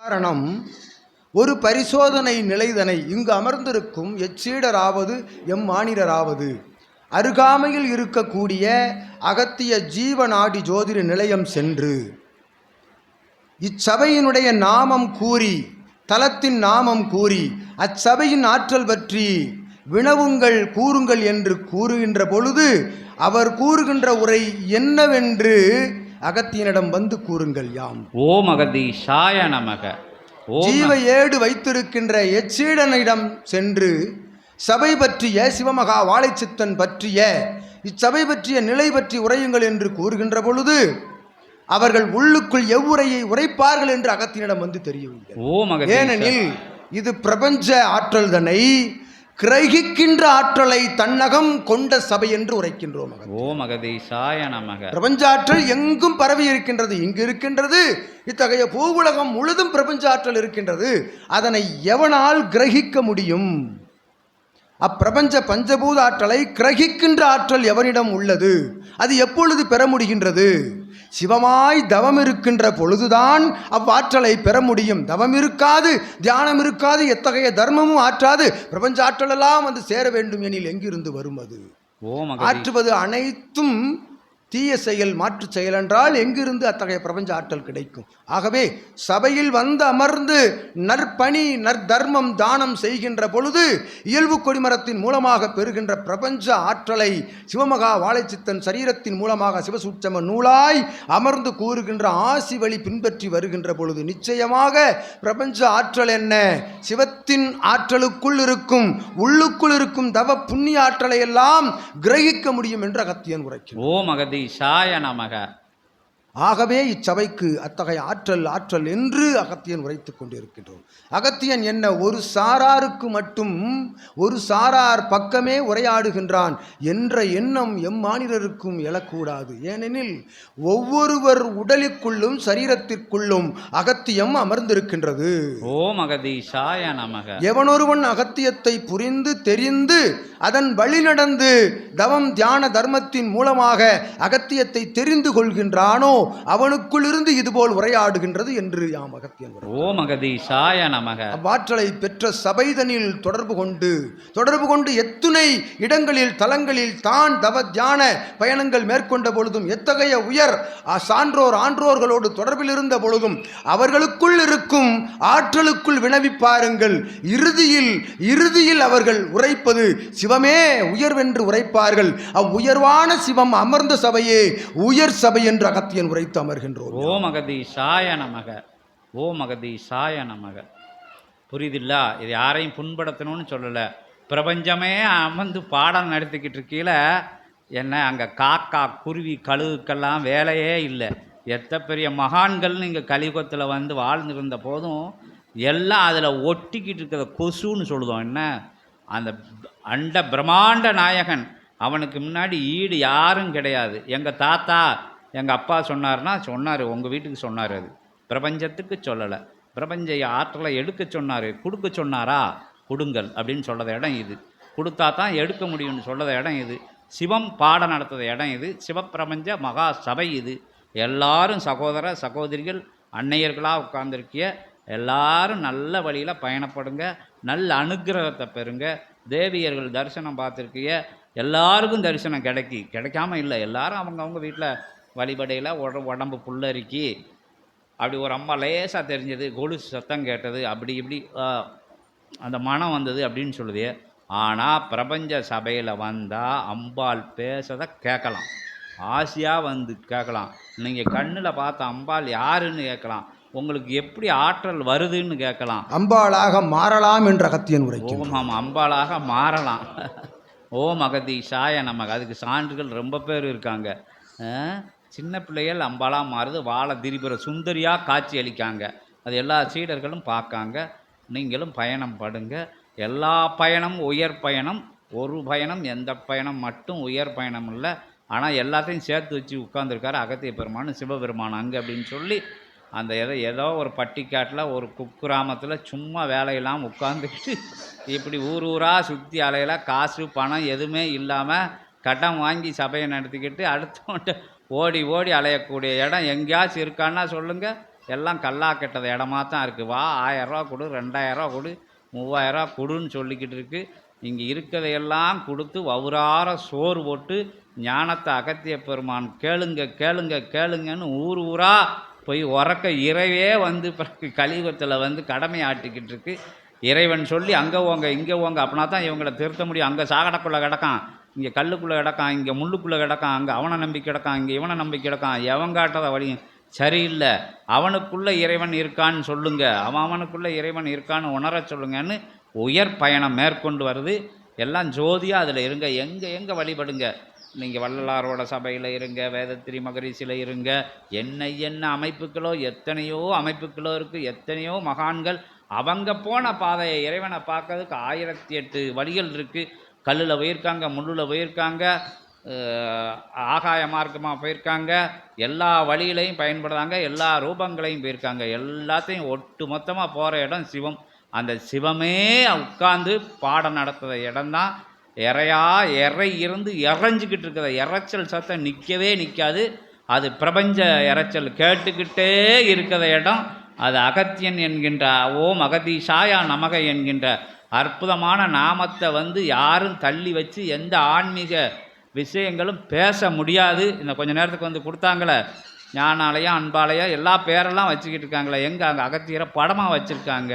காரணம் ஒரு பரிசோதனை நிலைதனை இங்கு அமர்ந்திருக்கும் எச்சீடராவது எம் மானிடராவது அருகாமையில் இருக்கக்கூடிய அகத்திய ஜீவநாடி ஜோதிட நிலையம் சென்று இச்சபையினுடைய நாமம் கூறி தலத்தின் நாமம் கூறி அச்சபையின் ஆற்றல் பற்றி வினவுங்கள் கூறுங்கள் என்று கூறுகின்ற பொழுது அவர் கூறுகின்ற உரை என்னவென்று அகத்தியனிடம் வந்து கூறுங்கள் யாம். ஓம் அகதீஷாய நமக. ஜீவ ஏடு வைத்திருக்கின்ற எச்சீடனிடம் சென்று சபை பற்றிய சிவமகா வாழைச்சித்தன் பற்றிய இச்சபை பற்றிய நிலை பற்றி உரையுங்கள் என்று கூறுகின்ற பொழுது அவர்கள் உள்ளுக்குள் எவ்வுரையை உரைப்பார்கள் என்று அகத்தியனிடம் வந்து தெரியவில்லை. ஏனெனில் இது பிரபஞ்ச ஆற்றல் தன்னை கிரகிக்கின்ற ஆற்றலை தன்னகம் கொண்ட சபை என்று உரைக்கின்றோம். ஓம் அகதீஷாய நமக. பிரபஞ்ச ஆற்றல் எங்கும் பரவி இருக்கின்றது இங்கு இருக்கின்றது. இத்தகைய பூவுலகம் முழுதும் பிரபஞ்ச ஆற்றல் இருக்கின்றது. அதனை எவனால் கிரகிக்க முடியும்? அப்பிரபஞ்ச பஞ்சபூத ஆற்றலை கிரகிக்கின்ற ஆற்றல் எவனிடம் உள்ளது? அது எப்பொழுது பெற முடிகின்றது? சிவமாய் தவம் இருக்கின்ற பொழுதுதான் அவ்வாற்றலை பெற முடியும். தவம் இருக்காது தியானம் இருக்காது எத்தகைய தர்மமும் ஆற்றாது. பிரபஞ்ச ஆற்றலெல்லாம் வந்து சேர வேண்டும் எனில் எங்கிருந்து வரும் அது ஆற்றுவது அனைத்தும் தீய செயல் மாற்று செயல் என்றால் எங்கிருந்து அத்தகைய பிரபஞ்ச ஆற்றல் கிடைக்கும்? ஆகவே சபையில் வந்து அமர்ந்து நற்பணி நற்தர்மம் தானம் செய்கின்ற பொழுது இயல்பு கொடிமரத்தின் மூலமாக பெறுகின்ற பிரபஞ்ச ஆற்றலை சிவமகா வாழைச்சித்தன் சரீரத்தின் மூலமாக சிவசூட்சம நூலாய் அமர்ந்து கூறுகின்ற ஆசி வழி பின்பற்றி வருகின்ற பொழுது நிச்சயமாக பிரபஞ்ச ஆற்றல் என்ன? சிவத்தின் ஆற்றலுக்குள் இருக்கும் உள்ளுக்குள் இருக்கும் தவ புண்ணிய ஆற்றலை எல்லாம் கிரகிக்க முடியும் என்று அகத்தியன் உரைக்கிறார் ஓம் அகதீஷாய நமக. ஆகவே இச்சபைக்கு அத்தகைய ஆற்றல் ஆற்றல் என்று அகத்தியன் உரைத்துக் கொண்டிருக்கின்றோம். அகத்தியன் என்ன ஒரு சாராருக்கு மட்டும் ஒரு சாரார் பக்கமே உரையாடுகின்றான் என்ற எண்ணம் எம்மானிடருக்கும் எழக்கூடாது. ஏனெனில் ஒவ்வொருவர் உடலுக்குள்ளும் சரீரத்திற்குள்ளும் அகத்தியம் அமர்ந்திருக்கின்றது. ஓம் அகதீஷாய நமக. எவனொருவன் அகத்தியத்தை புரிந்து தெரிந்து அதன் வழி நடந்து தவம் தியான தர்மத்தின் மூலமாக அகத்தியத்தை தெரிந்து கொள்கின்றானோ அவனுக்குள் இருந்து இதுபோல் உரையாடுகின்றது என்று யாம் அகத்தியன். ஓம் அகதீஷாய நமக. அவ்வாற்றலை பெற்ற சபைதனில் தொடர்பு கொண்டு தொடர்பு கொண்டு எத்துணை இடங்களில் தலங்களில் தான் தவ தியான பயணங்கள் மேற்கொண்ட பொழுதும் எத்தகைய உயர் சான்றோர் ஆன்றோர்களோடு தொடர்பில் இருந்த பொழுதும் அவர்களுக்குள் இருக்கும் ஆற்றலுக்குள் வினவி பாருங்கள். இறுதியில் இறுதியில் அவர்கள் உரைப்பது சிவமே உயர்வென்று உரைப்பார்கள். அவ்வுயர்வான சிவம் அமர்ந்த சபையே உயர் சபை என்று அகத்தியன் உரைத்து அமர்கின்றோம் ஓம் அகதீஷாய நமக. ஓம் அகதீஷாய நமக. புரியுதில்ல? இது யாரையும் புண்படுத்தணும்னு சொல்லலை. பிரபஞ்சமே அமர்ந்து பாடம் நடத்திக்கிட்டு இருக்கையில் என்ன அங்கே காக்கா குருவி கழுகுக்கெல்லாம் வேலையே இல்லை. எத்த பெரிய மகான்கள்னு இங்கே கலியுகத்தில் வந்து வாழ்ந்துருந்த போதும் எல்லாம் அதில் ஒட்டிக்கிட்டு இருக்கிற கொசுன்னு சொல்லுதோம். என்ன? அந்த அண்ட பிரம்மாண்ட நாயகன். அவனுக்கு முன்னாடி ஈடு யாரும் கிடையாது. எங்கள் தாத்தா எங்கள் அப்பா சொன்னார்னா சொன்னார் உங்கள் வீட்டுக்கு சொன்னார் அது. பிரபஞ்சத்துக்கு சொல்லலை. பிரபஞ்ச ஆற்றலை எடுக்க சொன்னார். கொடுக்க சொன்னாரா? கொடுங்கள் அப்படின்னு சொல்லத இடம் இது. கொடுத்தா தான் எடுக்க முடியும்னு சொல்லத இடம் இது. சிவம் பாடம் நடத்துகிற இடம் இது. சிவப்பிரபஞ்ச மகா சபை இது. எல்லாரும் சகோதர சகோதரிகள் அன்னையர்களாக உட்கார்ந்துருக்கிய எல்லாரும் நல்ல வழியில் பயணப்படுங்க. நல்ல அனுக்கிரகத்தை பெறுங்க. தேவியர்கள் தரிசனம் பார்த்துருக்கிய எல்லாருக்கும் தரிசனம் கிடைக்கி. கிடைக்காம இல்லை. எல்லாரும் அவங்கவுங்க வீட்டில் வழிபடையில் உட உடம்பு புல்லரிக்கி அப்படி ஒரு அம்மா லேசாக தெரிஞ்சது கொலுசு சத்தம் கேட்டது அப்படி இப்படி அந்த மனம் வந்தது அப்படின்னு சொல்லுது. ஆனால் பிரபஞ்ச சபையில் வந்தால் அம்பாள் பேசதை கேட்கலாம். ஆசையாக வந்து கேட்கலாம். நீங்கள் கண்ணில் பார்த்த அம்பாள் யாருன்னு கேட்கலாம். உங்களுக்கு எப்படி ஆற்றல் வருதுன்னு கேட்கலாம். அம்பாளாக மாறலாம் என்று அகத்தியன் உரைக்கும் ஓம் ஆமாம் அம்பாளாக மாறலாம். ஓம் அகதீஷாய நமக்கு அதுக்கு சான்றுகள் ரொம்ப பேர் இருக்காங்க. சின்ன பிள்ளைகள் அம்பாலாக மாறுது வாழ திரிபுர சுந்தரியாக காட்சி அளிக்காங்க. அது எல்லா சீடர்களும் பார்க்காங்க. நீங்களும் பயணம் படுங்க. எல்லா பயணமும் உயர் பயணம். ஒரு பயணம் எந்த பயணம் மட்டும் உயர் பயணம் இல்லை. ஆனால் எல்லாத்தையும் சேர்த்து வச்சு உட்காந்துருக்காரு அகத்திய பெருமான் சிவபெருமான் அங்கே அப்படின்னு சொல்லி அந்த ஏதோ ஏதோ ஒரு பட்டிக்காட்டில் ஒரு குக்கிராமத்தில் சும்மா வேலையெல்லாம் உட்காந்துக்கிட்டு இப்படி ஊர் ஊராக சுற்றி அலையில் காசு பணம் எதுவுமே இல்லாமல் கடன் வாங்கி சபையை நடத்திக்கிட்டு அடுத்தவன்ட்ட ஓடி ஓடி அலையக்கூடிய இடம் எங்கேயாச்சும் இருக்கான்னா சொல்லுங்கள் எல்லாம் கல்லா கெட்டத இடமா தான் இருக்குது வா ஆயரூவா கொடு ரெண்டாயிரரூவா கொடு மூவாயிரரூவா கொடுன்னு சொல்லிக்கிட்டு இருக்கு. இங்கே இருக்கிறதையெல்லாம் கொடுத்து வவுறார சோறு போட்டு ஞானத்தை அகத்திய பெருமான் கேளுங்க கேளுங்க கேளுங்கன்னு ஊர் ஊரா போய் உறக்க இறைவே வந்து பிறகு கலியுகத்தில் வந்து கடமை ஆட்டிக்கிட்டு இருக்கு. இறைவன் சொல்லி அங்கே ஓங்க இங்கே ஓங்க அப்படின்னா தான் இவங்களை திருத்த முடியும். அங்கே சாகடக்குள்ளே கிடக்கான். இங்கே கல்லுக்குள்ளே கிடக்கான் இங்கே முள்ளுக்குள்ளே கிடக்கான் அங்கே அவனை நம்பி கிடக்கான் இங்கே இவனை நம்பி கிடக்கான். எவன் காட்டத வழி? சரியில்லை. அவனுக்குள்ளே இறைவன் இருக்கான்னு சொல்லுங்க. அவன் அவனுக்குள்ளே இறைவன் இருக்கான்னு உணரச் சொல்லுங்கன்னு உயர் பயணம் மேற்கொண்டு வருது. எல்லாம் ஜோதியாக அதில் இருங்க. எங்கே எங்கே வழிபடுங்க? நீங்கள் வள்ளலாரோட சபையில் இருங்க வேதத்திரி மகரிஷியில் இருங்க. என்ன என்ன அமைப்புகளோ எத்தனையோ அமைப்புகளோ இருக்குது எத்தனையோ மகான்கள் அவங்க போன பாதையை இறைவனை பார்க்கறதுக்கு ஆயிரத்தி எட்டு வழிகள் இருக்குது கல்லில் போயிருக்காங்க முள்ளில் போயிருக்காங்க ஆகாய மார்க்கமாக போயிருக்காங்க எல்லா வழியிலையும் பயன்படுறாங்க எல்லா ரூபங்களையும் போயிருக்காங்க. எல்லாத்தையும் ஒட்டு மொத்தமாக போகிற இடம் சிவம். அந்த சிவமே உட்கார்ந்து பாடம் நடத்துகிற இடம்தான். இறையா இறை இருந்து இறைஞ்சிக்கிட்டு இருக்கிற இறைச்சல் சத்தம் நிற்கவே நிற்காது அது பிரபஞ்ச இறைச்சல் கேட்டுக்கிட்டே இருக்கிற இடம். அது அகத்தியன் என்கின்ற ஓம் அகதீஷாயா நமக என்கின்ற அற்புதமான நாமத்தை வந்து யாரும் தள்ளி வச்சு எந்த ஆன்மீக விஷயங்களும் பேச முடியாது. இந்த கொஞ்ச நேரத்துக்கு வந்து கொடுத்தாங்களே. ஞானாலயம் அன்பாலயம் எல்லா பேரெல்லாம் வச்சுக்கிட்டு இருக்காங்களே. எங்கே அங்கே அகத்தியரை படமாக வச்சுருக்காங்க.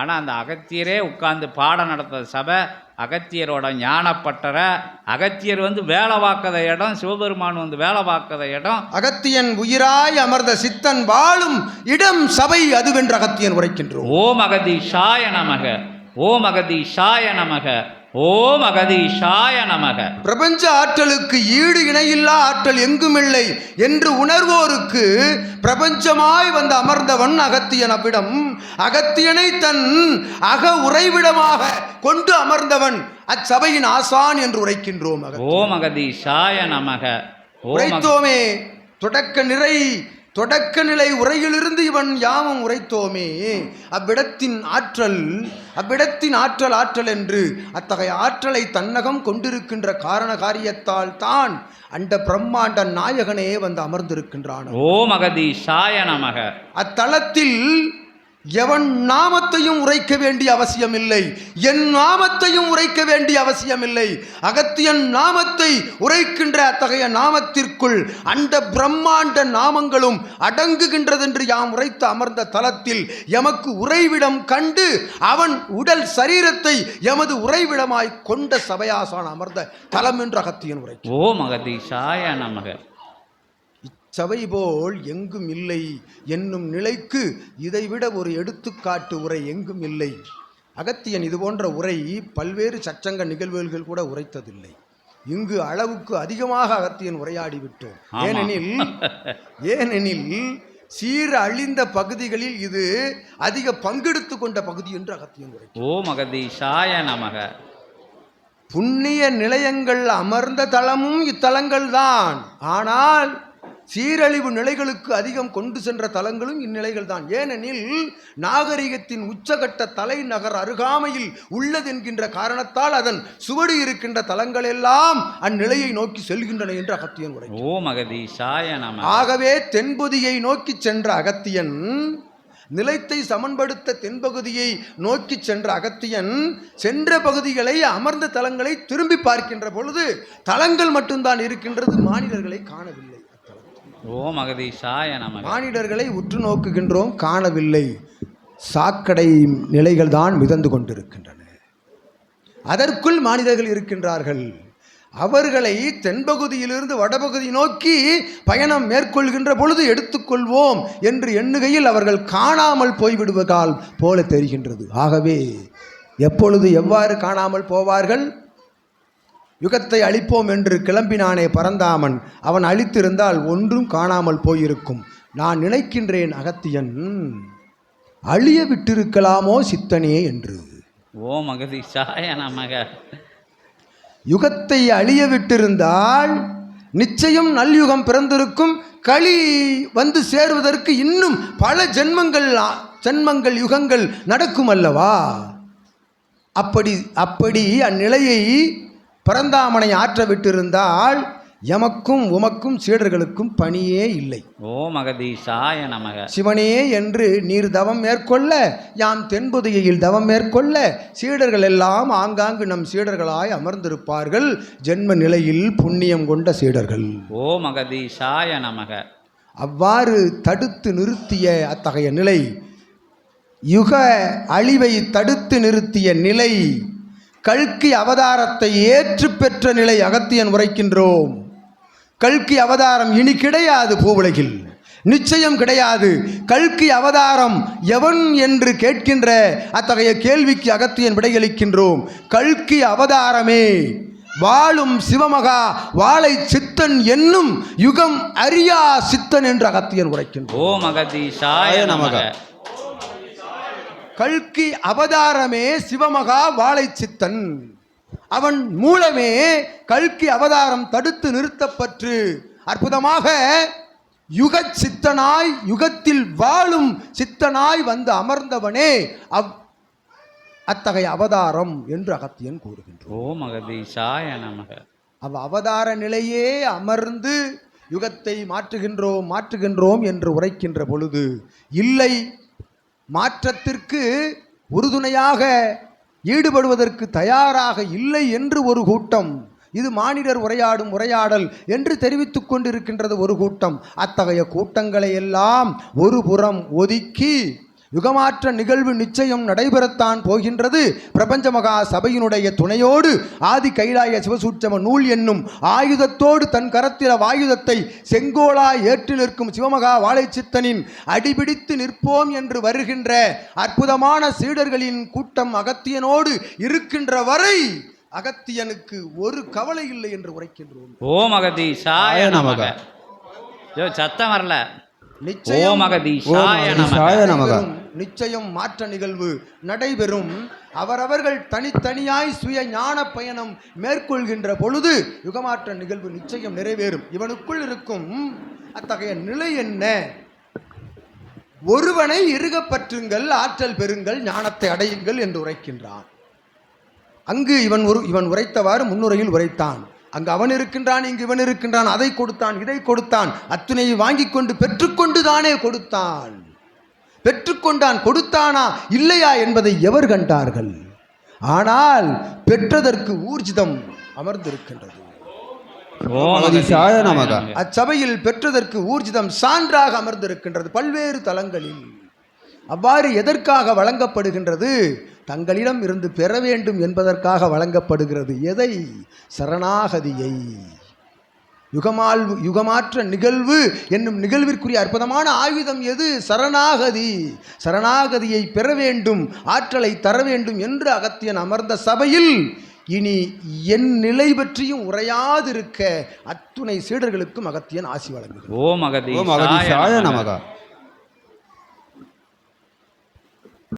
ஆனால் அந்த அகத்தியரே உட்கார்ந்து பாடம் நடத்துகிற சபை அகத்தியரோட ஞானப்பட்டறை அகத்தியர் வந்து வேலை பார்க்கற இடம் சிவபெருமான் வந்து வேலை பார்க்கற இடம். அகத்தியன் உயிராய் அமர்ந்த சித்தன் வாழும் இடம் சபை அதுவென்று அகத்தியன் உரைக்கின்றோம். ஓம் அகதீஷாய நமக. ஓம் அகதீஷாய நமக. ஓம் அகதீஷாய நமக. பிரபஞ்ச ஆற்றலுக்கு ஈடு இணையில்லா ஆற்றல் எங்குமில்லை என்று உணர்வோருக்கு பிரபஞ்சமாய் வந்து அமர்ந்தவன் அகத்தியன் அவ்விடம். அகத்தியனை தன் அக உறைவிடமாக கொண்டு அமர்ந்தவன் அச்சபையின் ஆசான் என்று உரைக்கின்றோம் ஓம் அகதீஷாய நமக. உரைத்தோமே தொடக்க நிறை தொடக்க நிலை உரையிலிருந்து இவன் யாமும் உரைத்தோமே? அவ்விடத்தின் ஆற்றல் அவ்விடத்தின் ஆற்றல் ஆற்றல் என்று அத்தகைய ஆற்றலை தன்னகம் கொண்டிருக்கின்ற காரண காரியத்தால் தான் அண்ட பிரம்மாண்ட நாயகனே வந்து அமர்ந்திருக்கின்றான்? ஓம் அகதீஷாய நமக. அத்தலத்தில் எவன் நாமத்தையும் உரைக்க வேண்டிய அவசியமில்லை. என் நாமத்தையும் உரைக்க வேண்டிய அவசியமில்லை. அகத்தியன் நாமத்தை உரைக்கின்ற அத்தகைய நாமத்திற்குள் அந்த பிரம்மாண்ட நாமங்களும் அடங்குகின்றதென்று யாம் உரைத்து அமர்ந்த தலத்தில் எமக்கு உறைவிடம் கண்டு அவன் உடல் சரீரத்தை எமது உறைவிடமாய் கொண்ட சபையாசான் அமர்ந்த தலம் என்று அகத்தியன் உரை ஓம் அகதீஷாய நமக. சபை போல் எங்கும் இல்லை என்னும் நிலைக்கு இதைவிட ஒரு எடுத்துக்காட்டு உரை எங்கும் இல்லை. அகத்தியன் இது போன்ற உரை பல்வேறு சச்சங்க நிகழ்வுகள் கூட உரைத்ததில்லை. இங்கு அளவுக்கு அதிகமாக அகத்தியன் உரையாடி விட்டோம் ஆமா. ஏனெனில் ஏனெனில் சீர அழிந்த பகுதிகளில் இது அதிக பங்கெடுத்து கொண்ட பகுதி என்று அகத்தியன் உரை ஓம் அகதீஷாய நமக. புண்ணிய நிலையங்கள் அமர்ந்த தலமும் இத்தலங்கள் தான் ஆனால் சீரழிவு நிலைகளுக்கு அதிகம் கொண்டு சென்ற தலங்களும் இந்நிலைகள் தான் ஏனெனில் நாகரிகத்தின் உச்சகட்ட தலைநகர் அருகாமையில் உள்ளதென்கின்ற காரணத்தால் அதன் சுவடு இருக்கின்ற தலங்கள் எல்லாம் அந்நிலையை நோக்கி செல்கின்றன என்று அகத்தியன் உரை ஓம் அகதீஷாய நமக ஆகவே தென்பொதியை நோக்கி சென்ற அகத்தியன் நிலைத்தை சமன்படுத்த தென்பகுதியை நோக்கி சென்ற அகத்தியன் சென்ற பகுதிகளை அமர்ந்த தலங்களை திரும்பி பார்க்கின்ற பொழுது தலங்கள் மட்டும்தான் இருக்கின்றது மானிடர்களை காணவில்லை. ஓம் அகதீஷாய நம மானிடர்களை உற்று நோக்குகின்றோம் காணவில்லை. சாக்கடை நிலைகள் தான் மிதந்து கொண்டிருக்கின்றன. அதற்குள் மானிடர்கள் இருக்கின்றார்கள். அவர்களை தென்பகுதியிலிருந்து வடபகுதி நோக்கி பயணம் மேற்கொள்கின்ற பொழுது எடுத்துக்கொள்வோம் என்று எண்ணுகையில் அவர்கள் காணாமல் போய்விடுவதால் போல தெரிகின்றது. ஆகவே எப்பொழுது எவ்வாறு காணாமல் போவார்கள்? யுகத்தை அழிப்போம் என்று கிளம்பினானே பரந்தாமன். அவன் அழித்திருந்தால் ஒன்றும் காணாமல் போயிருக்கும். நான் நினைக்கின்றேன் அகத்தியன் அழிய விட்டிருக்கலாமோ சித்தனே என்று. ஓம் அகதீஷாய நமக. யுகத்தை அழிய விட்டிருந்தால் நிச்சயம் நல்யுகம் பிறந்திருக்கும். களி வந்து சேருவதற்கு இன்னும் பல ஜென்மங்கள் ஜென்மங்கள் யுகங்கள் நடக்கும் அல்லவா? அப்படி அப்படி அந்நிலையை பரந்தாமனை ஆற்ற விட்டிருந்தால் எமக்கும் உமக்கும் சீடர்களுக்கும் பணியே இல்லை. ஓம் அகதீசாய நமக. சிவனே என்று நீர் தவம் மேற்கொள்ள யாம் தென்புதையில் தவம் மேற்கொள்ள சீடர்கள் எல்லாம் ஆங்காங்கு நம் சீடர்களாய் அமர்ந்திருப்பார்கள். ஜென்ம நிலையில் புண்ணியம் கொண்ட சீடர்கள். ஓம் அகதீசாய நமக. அவ்வாறு தடுத்து நிறுத்திய அத்தகைய நிலை யுக அழிவை தடுத்து நிறுத்திய நிலை கல்கி அவதாரத்தை ஏற்று பெற்ற நிலை அகத்தியன் உரைக்கின்றோம். கல்கி அவதாரம் இனி கிடையாது பூவுலகில். நிச்சயம் கிடையாது. கல்கி அவதாரம் எவன் என்று கேட்கின்ற அத்தகைய கேள்விக்கு அகத்தியன் விடையளிக்கின்றோம். கல்கி அவதாரமே வாழும் சிவமகா வாழை சித்தன் என்னும் யுகம் அறியா சித்தன் என்று அகத்தியன் உரைக்கின்றோம். ஓம் அகதீசாய நமக. கல்கி அவதாரமே சிவமகா வாழை சித்தன் அவன் மூலமே கல்கி அவதாரம் தடுத்து நிறுத்தப்பட்டு அற்புதமாக யுக சித்தனாய் யுகத்தில் வாழும் சித்தனாய் வந்து அமர்ந்தவனே அவ் அத்தகைய அவதாரம் என்று அகத்தியன் நமக. அவ் அவதார நிலையே அமர்ந்து யுகத்தை மாற்றுகின்றோம் மாற்றுகின்றோம் என்று உரைக்கின்ற பொழுது இல்லை மாற்றத்திற்கு உறுதுணையாக ஈடுபடுவதற்கு தயாராக இல்லை என்று ஒரு கூட்டம். இது மானிடர் உரையாடும் உரையாடல் என்று தெரிவித்துக் கொண்டிருக்கின்றது ஒரு கூட்டம். அத்தகைய கூட்டங்களை எல்லாம் ஒரு புறம் ஒதுக்கி யுகமாற்ற நிகழ்வு நிச்சயம் நடைபெறத்தான் போகின்றது. பிரபஞ்ச மகா சபையினுடைய துணையோடு ஆதி கைலாய சிவசூட்சம நூல் என்னும் ஆயுதத்தோடு தன் கரத்தில வாயுதத்தை செங்கோலாய் ஏற்று நிற்கும் சிவமகா வாழைச்சித்தனின் அடிபிடித்து நிற்போம் என்று வருகின்ற அற்புதமான சீடர்களின் கூட்டம் அகத்தியனோடு இருக்கின்ற வரை அகத்தியனுக்கு ஒரு கவலை இல்லை என்று உரைக்கின்றோம். ஓம் அகதீசாய நமக. யோ சத்தம் வரல. ஓம் நமக. நடைபெறும். நிச்சயம் மாற்ற நிகழ்வு நடைபெறும். அவரவர்கள் தனித்தனியாய் சுய ஞான பயணம் மேற்கொள்கின்ற பொழுது யுகமாற்ற நிகழ்வு நிச்சயம் நிறைவேறும். இவனுக்குள் இருக்கும் அத்தகைய நிலை என்ன? ஒருவனை இறுகப் பற்றுங்கள் ஆற்றல் பெறுங்கள் ஞானத்தை அடையுங்கள் என்று உரைக்கின்றான். அங்கு இவன் ஒரு இவன் உரைத்தவாறு முன்னுரையில் உரைத்தான். அங்கு அவன் இருக்கின்றான் இங்கு இவன் இருக்கின்றான் அதை கொடுத்தான் இதை கொடுத்தான் அத்துணையை வாங்கிக் கொண்டு பெற்றுக்கொண்டு தானே கொடுத்தான். பெற்றுக்கொண்டான் கொடுத்தானா இல்லையா என்பதை எவர் கண்டார்கள்? ஆனால் பெற்றதற்கு ஊர்ஜிதம் அமர்ந்திருக்கின்றது. அச்சபையில் பெற்றதற்கு ஊர்ஜிதம் சான்றாக அமர்ந்திருக்கின்றது பல்வேறு தலங்களில். அவ்வாறு எதற்காக வழங்கப்படுகின்றது? தங்களிடம் இருந்து பெற வேண்டும் என்பதற்காக வழங்கப்படுகிறது எதை? சரணாகதியை. யுகமால் யுகமாற்ற நிகழ்வு என்னும் நிகழ்விற்குரிய அற்புதமான ஆயுதம் எது? சரணாகதி. சரணாகதியை பெற வேண்டும் ஆற்றலை தர வேண்டும் என்று அகத்தியன் அமர்ந்த சபையில் இனி என் நிலை பற்றியும் உரையாதிருக்க அத்துணை சீடர்களுக்கும் அகத்தியன் ஆசி வழங்குகிறார் ஓம் ஓம் அகதீசாய அகதீசாய நமக. நமக.